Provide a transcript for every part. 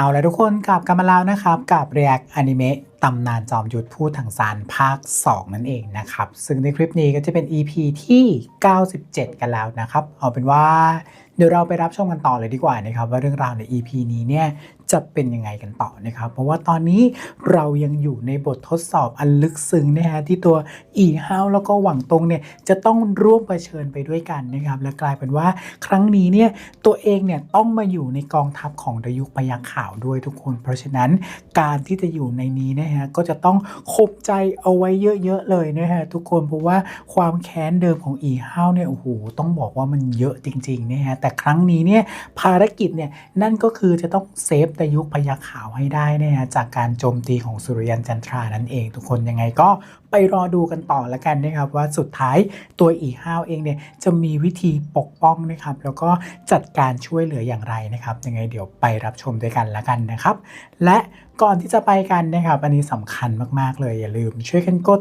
เอาละทุกคนกลับกันมาแล้วนะครับกับ React Anime ตำนานจอมยุทธพูดถังซานภาค 2 นั่นเองนะครับ ซึ่งในคลิปนี้ก็จะเป็น EP ที่ 97 กันแล้วนะครับ เอาเป็นว่าเดี๋ยวเราไปรับชมกันต่อเลยดีกว่านะครับ ว่าเรื่องราวใน EP นี้เนี่ย จะเป็นยังไงกันต่อนะครับ เพราะว่าตอนนี้เรายังอยู่ในบททดสอบอันลึกซึ้งนะฮะที่ตัวอีฮาวแล้วก็หวังตงเนี่ยจะต้องร่วมเผชิญไปด้วยกันนะครับและกลายเป็นว่าครั้งนี้เนี่ยตัวเองเนี่ยต้องมาอยู่ในกองทัพของดยุคพยัคฆ์ขาวด้วยทุกคน เพราะฉะนั้นการที่จะอยู่ในนี้นะฮะก็จะต้องคบใจเอาไว้เยอะๆเลยนะฮะทุกคนเพราะว่าความแค้นเดิมของอีฮาวเนี่ยโอ้โหต้องบอกว่ามันเยอะจริงๆนะฮะแต่ครั้งนี้เนี่ยภารกิจเนี่ยนั่นก็คือจะต้องเซฟดยุคพยัคฆ์ขาวให้ได้เนะฮะจากการโจมตีของสุริยันจันทรานั่นเอง ทุกคนยังไงก็ไปรอดูกันต่อแล้วกันนะครับว่าสุดท้ายตัวอีฮาวเองเนี่ยจะมีวิธีปกป้องนะครับ แล้วก็จัดการช่วยเหลืออย่างไรนะครับ ยังไงเดี๋ยวไปรับชมด้วยกันแล้วกันนะครับ และก่อนที่จะไปกันนะครับ อันนี้สำคัญมากๆเลยอย่าลืมช่วยกันกด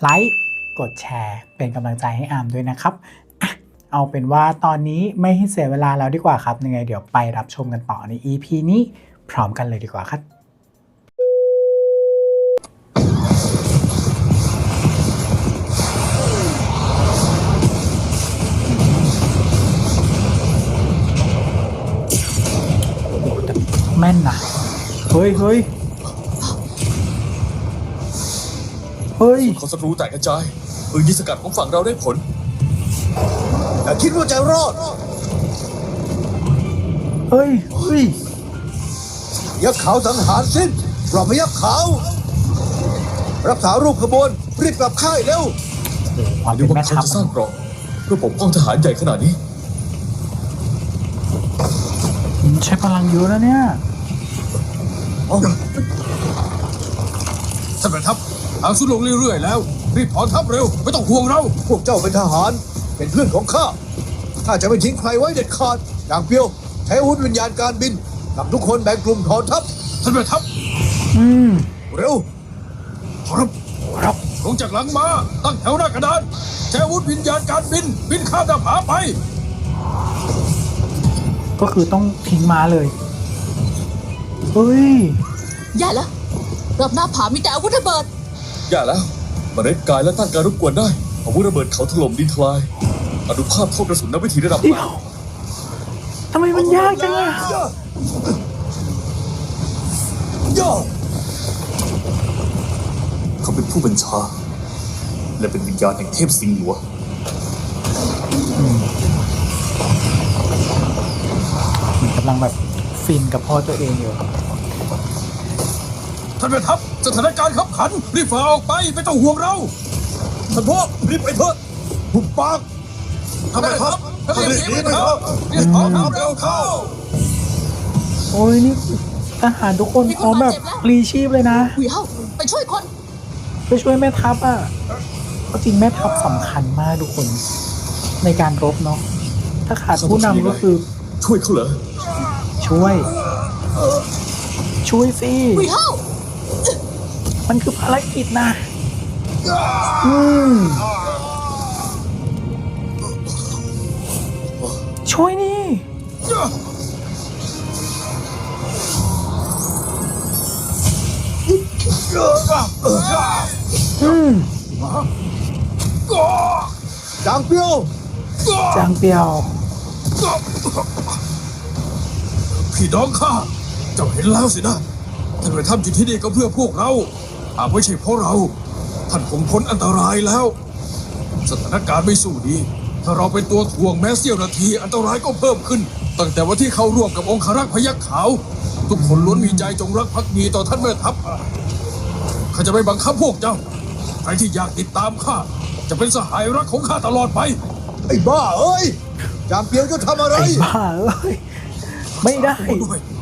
ไลค์กดแชร์ เป็นกำลังใจให้อามด้วยนะครับเอาเป็นว่าตอนนี้ไม่ให้เสียเวลาแล้วดีกว่าครับยังไงเดี๋ยวไปรับชมกันต่อใน EP นี้ พร้อมกันเลยดีกว่าครับโอ้โหแต่แม่นนะเฮ้ยเฮ้ยเฮ้ยของศัตรูแตกกระจายปืนยิงสกัดของฝั่งเราได้ผลอย่าคิดว่าจะรอด เฮ้ยเฮ้ย ยักษ์ขาวสังหารสิ้นปลอบพยักษ์ขาว รักษารูปขบวนรีบกลับค่ายเร็วความหรืเป็อนว่าแม่เขาทัพจะสร้างเกราะเพื่อปกป้องทหารใหญ่ขนาดนี้ ใช้พลังเยอะแล้วเนี่ยท่านแม่ทัพทางสุดลงเรื่อยๆแล้ว รีบถอนทัพเร็ว ไม่ต้องห่วงเรา พวกเจ้าเป็นทหาร เป็นเพื่อนของข้าข้าจะไม่ทิ้งใครไว้เด็ดขาดอย่างเปียวใช้อาวุธวิญญาณการบิน นำทุกคนแบ่งกลุ่มถอนทัพท่านแม่ทัพอืมเร็วครับครับลงจากหลังมาตั้งแถวหน้ากระดานใช้อาวุธวิญญาณการบิน บินข้ามหน้าผาไป ก็คือต้องทิ้งม้าเลยเฮ้ยอย่าละรอบหน้าผามีแต่อาวุธระเบิด อย่าแล้วมเมล็ดกายและต้านการรบกวนได้อาวุธระเบิดเขาถล่มดินทลายอนุภาพโทษกระสุนนักวิธีระดับเดี๋ยวทำไมมันยากจังอะ ย่าย่าเขาเป็นผู้บัญชา และเป็นวิญญาณแห่งเทพสิงห์หลวงมันกำลังแบบฟินกับพ่อตัวเองอยู่ ท่านแม่ทัพสถานการณ์ขับขัน รีบฝ่าออกไป ไม่ต้องห่วงเรา ท่านพ่อรีบไปเถอะหุบปากท่านแม่ทัพรีบหนีไปเถอะรีบถอนทัพเร็วเข้า โอ้ยนี่ทหารทุกคนพร้อมแบบพลีชีพเลยนะหวีเฮาไปช่วยคน ไปช่วยแม่ทัพอะก็จริงแม่ทัพสำคัญมากทุกคน ในการรบเนาะถ้าขาดผู้นำก็คือช่วยเขาเหรอช่วย ช่วยสิหวีเฮามันคือภารกิจนะอืมช่วยนี่ จางเปียวจางเปียว พี่น้องข้าเจ้าเห็นแล้วสินะท่านไปทำอยู่ที่นี่ก็เพื่อพวกเราหากไม่ใช่เพราะเรา ท่านคงพ้นอันตรายแล้ว สถานการณ์ไม่สู้ดี ถ้าเราเป็นตัวถ่วงแม้เสี้ยวนาที อันตรายก็เพิ่มขึ้น ตั้งแต่วันที่เข้าร่วมกับองครักษ์พยัคฆ์ขาว ทุกคนล้วนมีใจจงรักภักดีต่อท่านแม่ทัพ ข้าจะไม่บังคับพวกเจ้า ใครที่อยากติดตามข้าจะเป็นสหายรักของข้าตลอดไป ไอ้บ้าเอ้ยจางเปียวจะทำอะไร ไอ้บ้าเอ้ยไม่ได้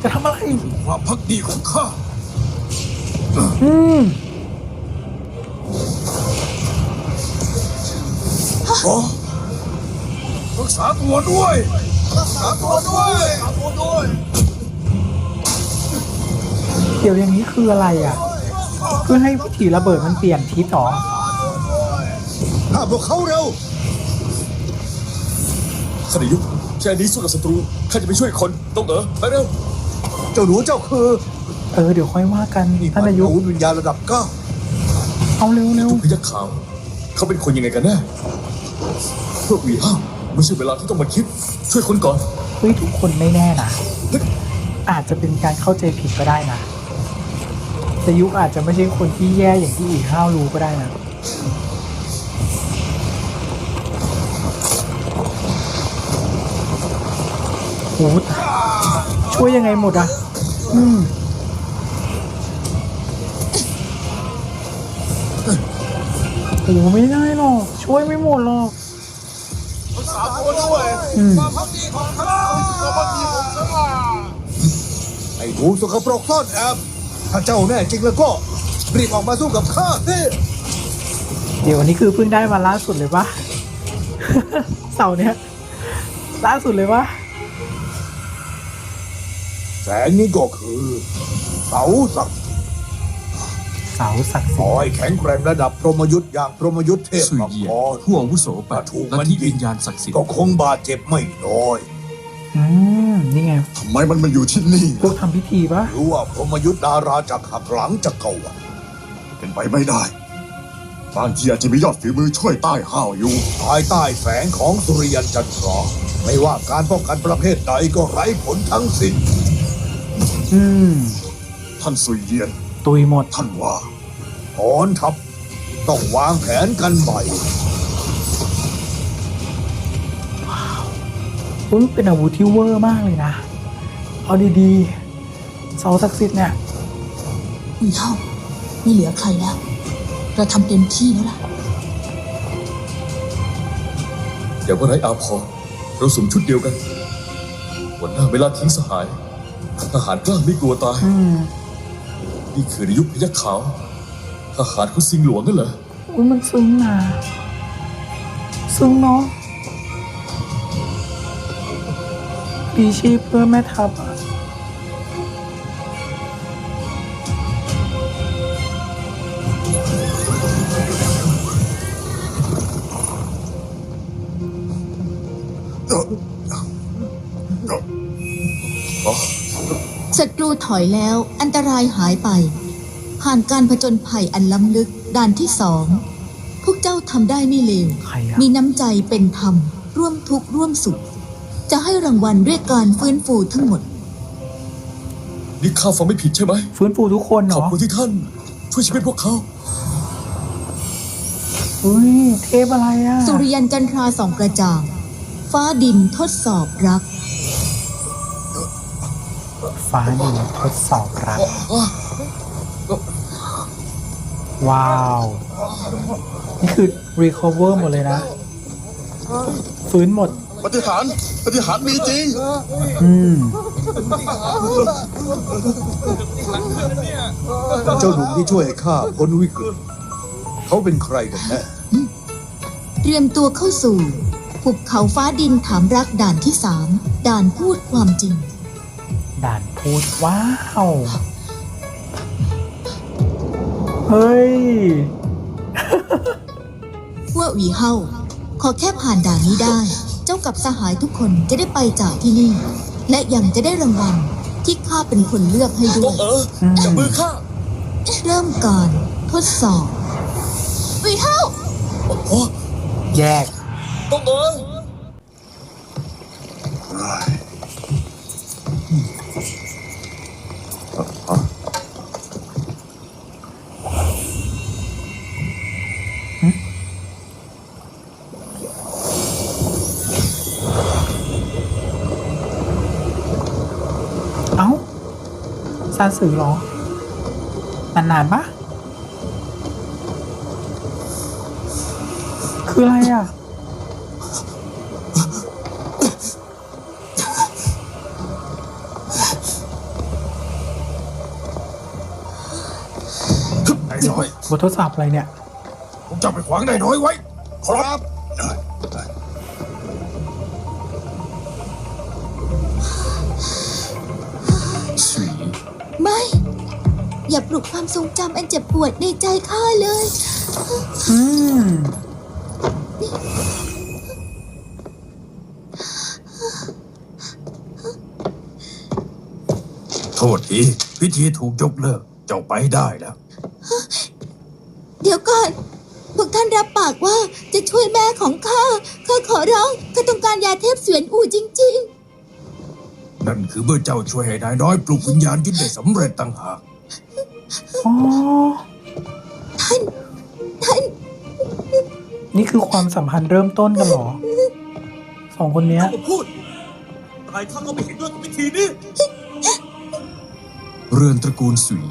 จะทำอะไรความพักดีของข้าอืมรักษาตัวด้วยรักษาตัวด้วย เดี๋ยวอย่างนี้คืออะไรอะ เพื่อให้วิถีระเบิดมันเปลี่ยนทิศหรอถ้าพวกเขาเร็วขณะยุคแค่นี้สู้กับศัตรูข้าจะไปช่วยคนต้องเออไปเร็วเจ้าหนูเจ้าคือเออเดี๋ยวค่อยว่ากันนี่ท่านมันอายุอาวุธวิญญาณระดับเก้าเอาเร็วเร็วพยักขาว เขาเป็นคนยังไงกันแน่พวกวีห้าไม่ใช่เวลาที่ต้องมาคิด ช่วยคนก่อนเฮ้ยทุกคนไม่แน่นะอาจจะเป็นการเข้าใจผิดก็ได้นะ แต่ยุคอาจจะไม่ใช่คนที่แย่อย่างที่อีกห้าวรู้ก็ได้นะโอ้ตายช่วยยังไงหมดอะ อืมโอ้ไม่ได้หรอกช่วยไม่หมดหรอกอืมไอ้หนูสกปรกซ่อนแอบ ถ้าเจ้าแน่จริงแล้วก็รีบออกมาสู้กับข้าสิเดี๋ยววันนี้คือเพิ่งได้มาล่าสุดเลยปะ เสาร์เนี้ยล่าสุดเลยปะแสงนี้ก็คือ เสาศักดิ์เสาศักดิ์ขสิอทธิ์ให้แข็งแกร่งระดับพรหมยุทธ์อย่างพรหมยุทธ์เทพสุยมังเยียกนรผู้อาวุโสแปดถูกและมันที่ยิง วิญญาณศักดิ์สิทธิ์ก็คงบาดเจ็บไม่น้อย อืมนี่ไงทำไมมันมาอยู่ที่นี่พวกทำพิธีปะหรือว่าพรหมยุทธ์ดาราจากหักหลังจักรวรรดิเป็นไปไม่ได้บางทีอาจจะมียอดฝีมือช่วยใต้ห้าวอยู่ภายใต้แสงของสุริยันจันทราไม่ว่าการป้องกันประเภทใดก็ไร้ผลทั้งสิ้นอืมท่านสุยเยียน ตุยหมด ท่านว่าถอนทัพต้องวางแผนกันใหม่ อุ้ยเป็นอาวุธที่เวอร์มากเลยนะ เอาดีๆเสาศักดิ์สิทธิ์เนี่ยหุยเฮาไม่เหลือใครแล้ว เราทำเต็มที่แล้วล่ะ อย่าว่าไร้อาพรเราสวมชุดเดียวกันวันหน้าเวลาทิ้งสหายทหารกล้าไม่กลัวตาย อืมนี่คือในยุคพยัคฆ์ขาวทหารคุณซิงหลวงนั่นเหรออุ้ยมันซึ้งนะซึ้งเนาะ ปีชีพเพื่อแม่ทัพอะอ๋อศัตรูถอยแล้วอันตรายหายไป ผ่านการผจญภัยอันล้ำลึกด่านที่สอง พวกเจ้าทำได้ไม่เลวใครอะมีน้ำใจเป็นธรรม ร่วมทุกข์ร่วมสุข จะให้รางวัลด้วยการฟื้นฟูทั้งหมด นี่ข้าฟังไม่ผิดใช่ไหม ฟื้นฟูทุกคนขอบเนาะคุณที่ท่าน ช่วยชีวิตพวกเขา อุ้ยเทพอะไรอะสุริยันจันทราส่องกระจ่าง ฟ้าดินทดสอบรัก ฟ้าดินทดสอบรักว้าว นี่คือ recover หมดเลยนะ ฟื้นหมด ปฏิหารปฏิหารมีจริง อืมเจ้าหนุ่มที่ช่วยให้ข้าพ้นวิกฤตเขาเป็นใครกันแน่เตรียมตัวเข้าสู่ภูเขาฟ้าดินถามรักด่านที่สามด่านพูดความจริง ด่านพูดว้าว เฮ้ยว่าหวีเฮาขอแค่ผ่านด่านนี้ได้ เจ้ากับสหายทุกคนจะได้ไปจากที่นี่ และยังจะได้รางวัลที่ข้าเป็นคนเลือกให้ด้ต้วองยเออจับมือข้าเริ่มก่อนทดสอบหวีเฮาโอ้แยกต้องเออเซาสือเหรอ นานๆปะคืออะไรอะ นายน้อยบททดสอบอะไรเนี่ย ผมจะไปขวางนายน้อยไว้ ครับ ลุกความทรงจำอันเจ็บปวดในใจข้าเลย อืมทษทีพิธีถูกยกเลิก เจ้าไปได้แล้ว เดี๋ยวก่อน พวกท่านรับปากว่าจะช่วยแม่ของข้า ข้าขอร้อง ข้าต้องการยาเทพเสวียนอู่จริงนั่นคือเมื่อเจ้าช่วยให้นายน้อยปลุกวิญญาณยุทธได้สำเร็จต่างหาก อ๋อๆท่านท่านนี่คือความสัมพันธ์เริ่มต้นกันเหรอสองคนเนี้ยมาพูดตายข้าก็ไม่เห็นด้วยกับวิธีนี้ เรือนตระกูลสุย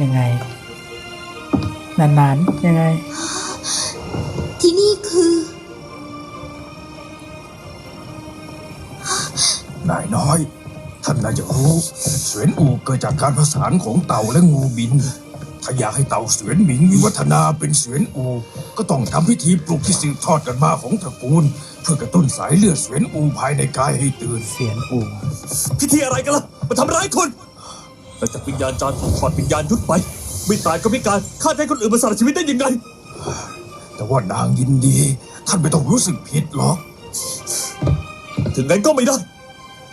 ยังไง นานๆ ยังไง กิดจากการผสานของเต่าและงูบิน ถ้าอยากให้เต่าเสวียนหมิงวิวัฒนาเป็นเสวียนอู ก็ต้องทำพิธีปลุกที่สืบทอดกันมาของตระกูล เพื่อกระตุ้นสายเลือดเสวียนอูภายในกายให้ตื่น เสียนอู พิธีอะไรกันล่ะมาทำร้ายคนหลังจากวิญญาณจารย์ถูกถอดวิญญาณยุดไป ไม่ตายก็ไม่การข้าจะให้คนอื่นมาสละชีวิตได้ยังไง แต่ว่านางยินดี ท่านไม่ต้องรู้สึกผิดหรอก ถึงงั้นก็ไม่ได้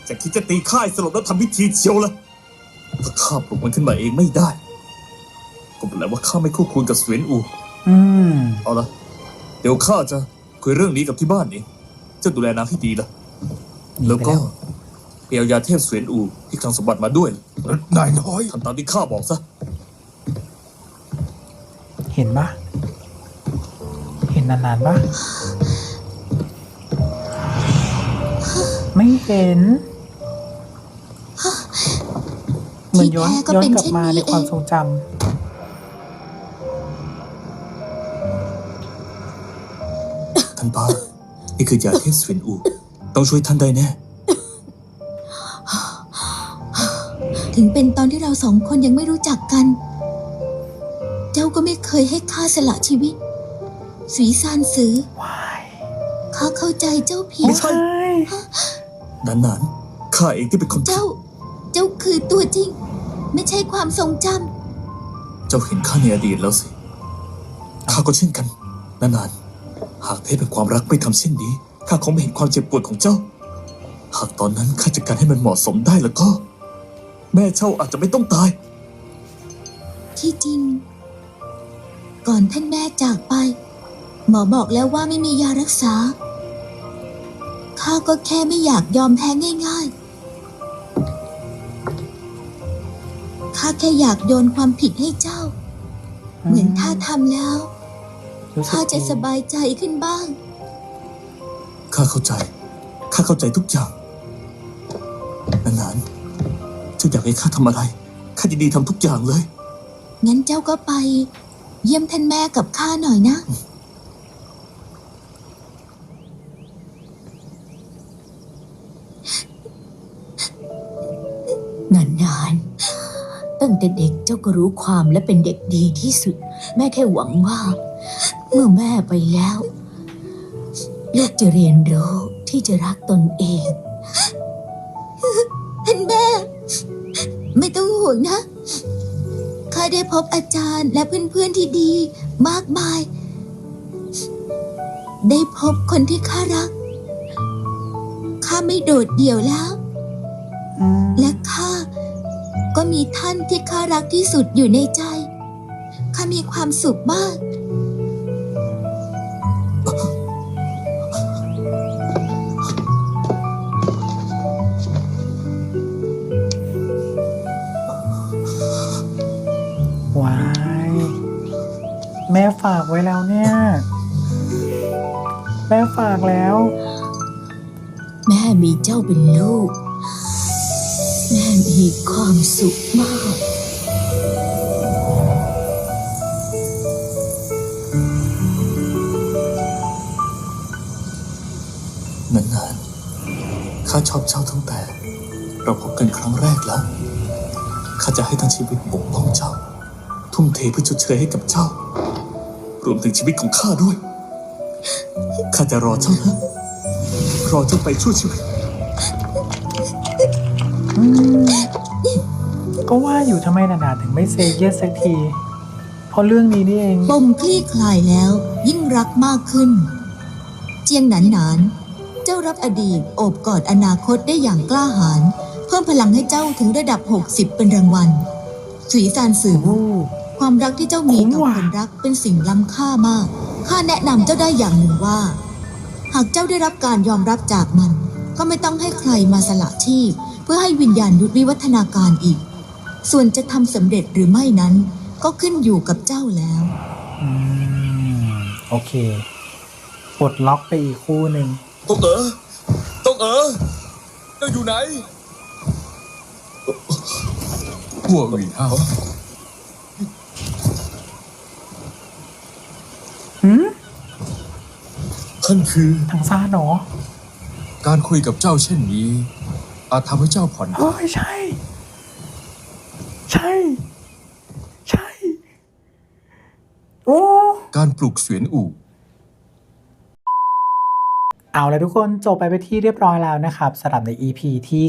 จะคิดจะตีข้าให้สลบแล้วทำพิธีเชียวละ ถ้าข้าปลุกมันขึ้นมาเองไม่ได้ ก็แปลว่าข้าไม่คู่ควรกับเสวียนอู อืม เอาละเดี๋ยวข้าจะคุยเรื่องนี้กับที่บ้านเองเจ้าดูแลนางให้ดีนะหนีแล้วไปก็แล้วเปียวยาเทพเสวียนอูที่คลังสมบัติมาด้วยนายน้อย ทำตามที่ข้าบอกซะ เห็นปะเห็นนานๆปะไม่เห็น เหมือนย้อนที่แท้ก็ย้อนเป็นกลับเช่นมานี้ในความเองทรงจท่านป้า นี่คือยาเทพเสวียนอู ต้องช่วยท่านได้แน่ ถึงเป็นตอนที่เราสองคนยังไม่รู้จักกัน เจ้าก็ไม่เคยให้ข้าสละชีวิต สวีซานสือำว้ายข้าเข้าใจเจ้าผิด ไม่ใช่ว้ายนานๆ ข้าเองที่เป็นคนผิดเจ้า เจ้าคือตัวจริง ไม่ใช่ความทรงจเจ้าเห็นข้าในอดีตแล้วสิ ข้าก็เช่นกัน นานๆหากเทพเป็นความรักไม่ทำเช่นนี้ ข้าคงไม่เห็นความเจ็บปวดของเจ้า หากตอนนั้นข้าจัดการให้มันเหมาะสมได้แล้วก็ แม่เจ้าอาจจะไม่ต้องตายำที่จริง ก่อนท่านแม่จากไป หมอบอกแล้วว่าไม่มียารักษาข้าก็แค่ไม่อยากยอมแพ้ง่าย ข้าแค่อยากโยนความผิดให้เจ้า เหมือนถ้าทำแล้วรู้สึกข้าจะดีสบายใจขึ้นบ้าง ข้าเข้าใจ ข้าเข้าใจทุกอย่างนานๆเจ้าอยากให้ข้าทำอะไร ข้ายินดีทำทุกอย่างเลย งั้นเจ้าก็ไป เยี่ยมท่านแม่กับข้าหน่อยนะ ตั้งแต่เด็กเจ้าก็รู้ความและเป็นเด็กดีที่สุด แม่แค่หวังว่า เมื่อแม่ไปแล้ว ลูกจะเรียนรู้ที่จะรักตนเองท่านแม่ ไม่ต้องห่วงนะข้าได้พบอาจารย์และเพื่อนๆที่ดีมากมาย ได้พบคนที่ข้ารักข้าไม่โดดเดี่ยวแล้วอืมและข้า ก็มีท่านที่ข้ารักที่สุดอยู่ในใจ ข้ามีความสุขมาก ว้าย แม่ฝากไว้แล้วเนี่ย แม่ฝากแล้ว แม่มีเจ้าเป็นลูกแมีความสุขมาก นานๆ ข้าชอบเจ้าตั้งแต่ เราพบกันครั้งแรกแล้ว ข้าจะให้ทั้งชีวิตปกป้องเจ้า ทุ่มเทเพื่อชดเชยให้กับเจ้า รวมถึงชีวิตของข้าด้วย ข้าจะรอเจ้านะ รอเจ้าไปช่วยชีวิต ก็ว่าอยู่ทำไมนานๆถึงไม่เซเยสสักที เพราะเรื่องนี้นี่เองปมคลี่คลายแล้ว ยิ่งรักมากขึ้น เจียงหนานหนานเจ้ารับอดีตโอบกอดอนาคตได้อย่างกล้าหาญเพิ่มพลังให้เจ้าถึงระดับ 60 เป็นรางวัลสุยซานสื่อโอ้ความรักที่เจ้ามีกับคุ้มว่ะคนรักเป็นสิ่งล้ำค่ามาก ข้าแนะนำเจ้าได้อย่างหนึ่งว่า หากเจ้าได้รับการยอมรับจากมัน ก็ไม่ต้องให้ใครมาสละที่ เพื่อให้วิญญาณยุทธวิวัฒนาการอีก ส่วนจะทำสำเร็จหรือไม่นั้น ก็ขึ้นอยู่กับเจ้าแล้ว อืม โอเค ปลดล็อกไปอีกคู่หนึ่งต้องเอ๋อต้องเอ๋อเจ้าอยู่ไหนหัวหวีเฮาหืมท่านคือทางซ่านเหรอการคุยกับเจ้าเช่นนี้ อาจทำให้เจ้าผ่อนคลายเฮ้ยใช่ ใช่ ใช่ โอ้ การปลูกเสวียนอู่ เอาละทุกคนจบไปไปที่เรียบร้อยแล้วนะครับสำหรับใน EP ที่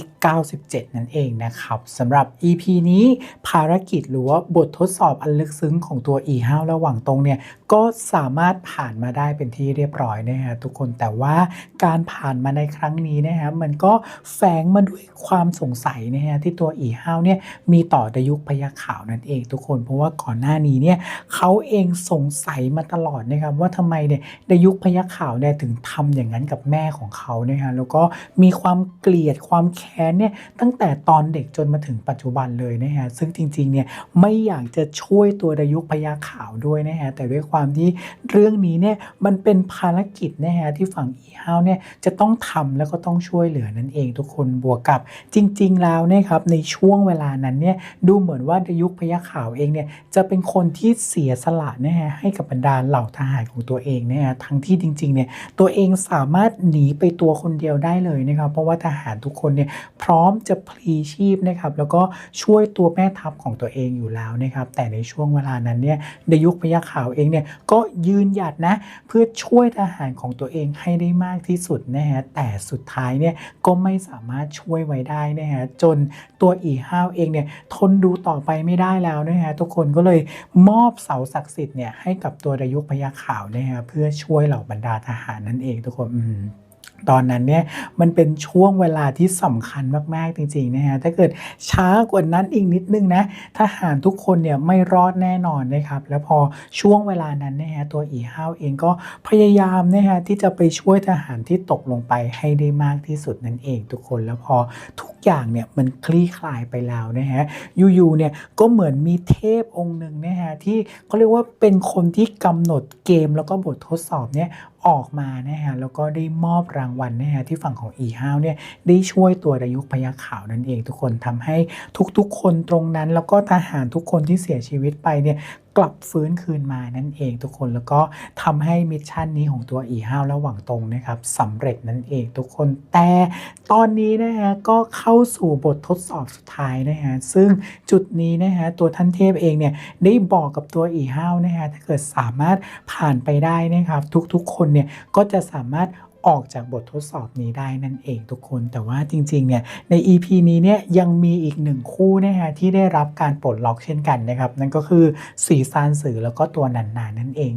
97 นั่นเองนะครับสำหรับ EP นี้ภารกิจหรือว่าบททดสอบอันลึกซึ้งของตัว e ห้าระหว่างตรงเนี่ยก็สามารถผ่านมาได้เป็นที่เรียบร้อยนะฮะทุกคนแต่ว่าการผ่านมาในครั้งนี้นะฮะมันก็แฝงมาด้วยความสงสัยนะฮะที่ตัว e ห้าเนี่ยมีต่อดยุคพยัคฆ์ขาวนั่นเอง ทุกคนเพราะว่าก่อนหน้านี้เนี่ยเขาเองสงสัยมาตลอดนะครับว่าทำไมเนี่ยในยุคพยัคฆ์ขาวเนี่ยถึงทำอย่างนั้นกับแม่ของเขานะฮะแล้วก็มีความเกลียดความแค้นเนี่ยตั้งแต่ตอนเด็กจนมาถึงปัจจุบันเลยนะฮะซึ่งจริงๆเนี่ยไม่อยากจะช่วยตัวดายุคพยัคฆ์ขาวด้วยนะฮะแต่ด้วยความที่เรื่องนี้เนี่ยมันเป็นภารกิจนะฮะที่ฝั่งอีฮาวเนี่ยจะต้องทำแล้วก็ต้องช่วยเหลือนั่นเองทุกคนบวกกับจริง ๆ แล้วนะครับในช่วงเวลานั้นเนี่ยดูเหมือนว่าดายุคพยัคฆ์ขาวเองเนี่ยจะเป็นคนที่เสียสละนะฮะให้กับบรรดาเหล่าทหารของตัวเองนะฮะทั้งที่จริงๆเนี่ยตัวเองสามารถหนีไปตัวคนเดียวได้เลยนะครับ เพราะว่าทหารทุกคนเนี่ยพร้อมจะพลีชีพนะครับ แล้วก็ช่วยตัวแม่ทัพของตัวเองอยู่แล้วนะครับ แต่ในช่วงเวลานั้นเนี่ยในยุคพยัคฆ์ขาวเองเนี่ยก็ยืนหยัดนะเพื่อช่วยทหารของตัวเองให้ได้มากที่สุดนะฮะแต่สุดท้ายเนี่ยก็ไม่สามารถช่วยไว้ได้นะฮะจนตัวอีห้าวเองเนี่ยทนดูต่อไปไม่ได้แล้วนะฮะทุกคนก็เลยมอบเสาศักดิ์สิทธิ์เนี่ยให้กับตัวดายุคพยัคฆ์ขาวนะฮะเพื่อช่วยเหล่าบรรดาทหารนั่นเองทุกคนอืมตอนนั้นเนี่ยมันเป็นช่วงเวลาที่สำคัญมากๆจริงๆนะฮะถ้าเกิดช้ากว่านั้นอีกนิดนึงนะทหารทุกคนเนี่ยไม่รอดแน่นอนนะครับ แล้วพอช่วงเวลานั้นนะฮะตัวอีห้าวเองก็พยายามนะฮะที่จะไปช่วยทหารที่ตกลงไปให้ได้มากที่สุดนั่นเองทุกคนแล้วพอทุกอย่างเนี่ยมันคลี่คลายไปแล้วนะฮะยู่ๆเนี่ยก็เหมือนมีเทพองค์หนึ่งนะฮะที่เขาเรียกว่าเป็นคนที่กำหนดเกมแล้วก็บททดสอบเนี่ยออกมานะฮะแล้วก็ได้มอบรางวัลนะฮะที่ฝั่งของอีฮาวเนี่ยได้ช่วยตัวดายุกพยัคฆ์ขาวนั่นเองทุกคนทำให้ทุกๆคนตรงนั้น แล้วก็ทหารทุกคนที่เสียชีวิตไปเนี่ย กลับฟื้นคืนมานั่นเองทุกคนแล้วก็ทำให้มิชชั่นนี้ของตัวอีฮาวระหว่างตรงนะครับสำเร็จนั่นเองทุกคนแต่ตอนนี้นะฮะก็เข้าสู่บททดสอบสุดท้ายนะฮะซึ่งจุดนี้นะฮะตัวท่านเทพเองเนี่ยได้บอกกับตัวอีฮาวนะฮะถ้าเกิดสามารถผ่านไปได้นะครับ ทุกๆคนเนี่ยก็จะสามารถ ออกจากบททดสอบนี้ได้นั่นเองทุกคน แต่ว่าจริงๆเนี่ยใน EP นี้เนี่ยยังมีอีกหนึ่งคู่นะฮะที่ได้รับการปลดล็อกเช่นกันนะครับ นั่นก็คือสีซานสื่อแล้วก็ตัวนันนานั่นเอง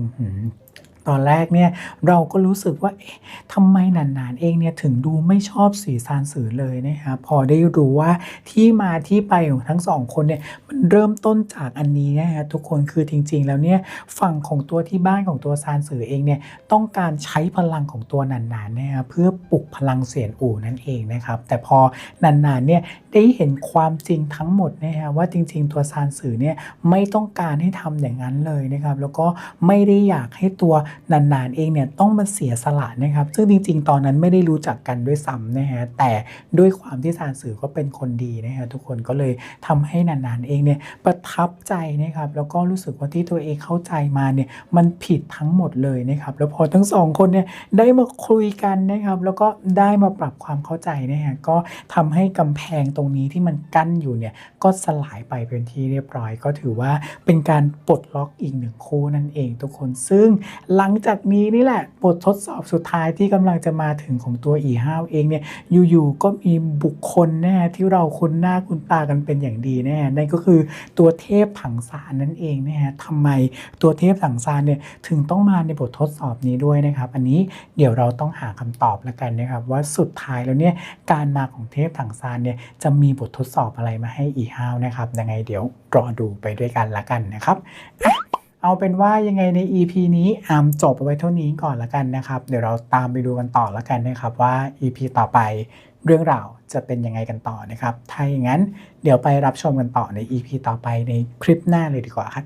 ตอนแรกเนี่ยเราก็รู้สึกว่าเอ๊ะทำไมนันานเองเนี่ยถึงดูไม่ชอบสีซานสื่อเลยนะครับพอได้รู้ว่าที่มาที่ไปของทั้งสองคนเนี่ยมันเริ่มต้นจากอันนี้นะฮะทุกคนคือจริง ๆ แล้วเนี่ยฝั่งของตัวที่บ้านของตัวซานสื่อเองเนี่ยต้องการใช้พลังของตัวนานๆนี่ยครับเพื่อปลุกพลังเสียนอู่นั่นเองนะครับแต่พอนานๆเนี่ยได้เห็นความจริงทั้งหมดนะฮะว่าจริง ๆ ตัวซานสื่อเนี่ยไม่ต้องการให้ทำอย่างนั้นเลยนะครับ แล้วก็ไม่ได้อยากให้ตัวนานๆเองเนี่ยต้องมาเสียสละนะครับ ซึ่งจริง ๆ ตอนนั้นไม่ได้รู้จักกันด้วยซ้ำนะฮะแต่ด้วยความที่ซานสื่อก็เป็นคนดีนะฮะทุกคนก็เลยทำให้นานๆเองเนี่ยประทับใจนะครับแล้วก็รู้สึกว่าที่ตัวเองเข้าใจมาเนี่ยมันผิดทั้งหมดเลยนะครับแล้วพอทั้งสองคนเนี่ยได้มาคุยกันนะครับแล้วก็ได้มาปรับความเข้าใจนะฮะก็ทำให้กำแพงตรงนี้ที่มันกั้นอยู่เนี่ยก็สลายไปเป็นที่เรียบร้อย ก็ถือว่าเป็นการปลดล็อกอีกหนึ่งคู่นั่นเองทุกคนซึ่งหลังจากนี้นี่แหละบททดสอบสุดท้ายที่กำลังจะมาถึงของตัวอีห้าวเองเนี่ยอยู่ๆก็มีบุคคลแน่ที่เราคุ้นหน้าคุ้นตากันเป็นอย่างดีแน่นั่นก็คือตัวเทพถังซานนั่นเองนะฮะทำไมตัวเทพถังซานเนี่ยถึงต้องมาในบททดสอบนี้ด้วยนะครับ อันนี้เดี๋ยวเราต้องหาคำตอบแล้วกันนะครับ ว่าสุดท้ายแล้วเนี่ยการมาของเทพถังซานเนี่ยจะะมีบททดสอบอะไรมาให้อีฮาวนะครับยังไงเดี๋ยวรอดูไปด้วยกันละกันนะครับเอาเป็นว่ายังไงใน EP นี้อามจบเอาไว้เท่านี้ก่อนละกันนะครับ เดี๋ยวเราตามไปดูกันต่อละกันนะครับว่า EP ต่อไปเรื่องราวจะเป็นยังไงกันต่อนะครับ ถ้าอย่างนั้นเดี๋ยวไปรับชมกันต่อใน EP ต่อไปในคลิปหน้าเลยดีกว่าครับ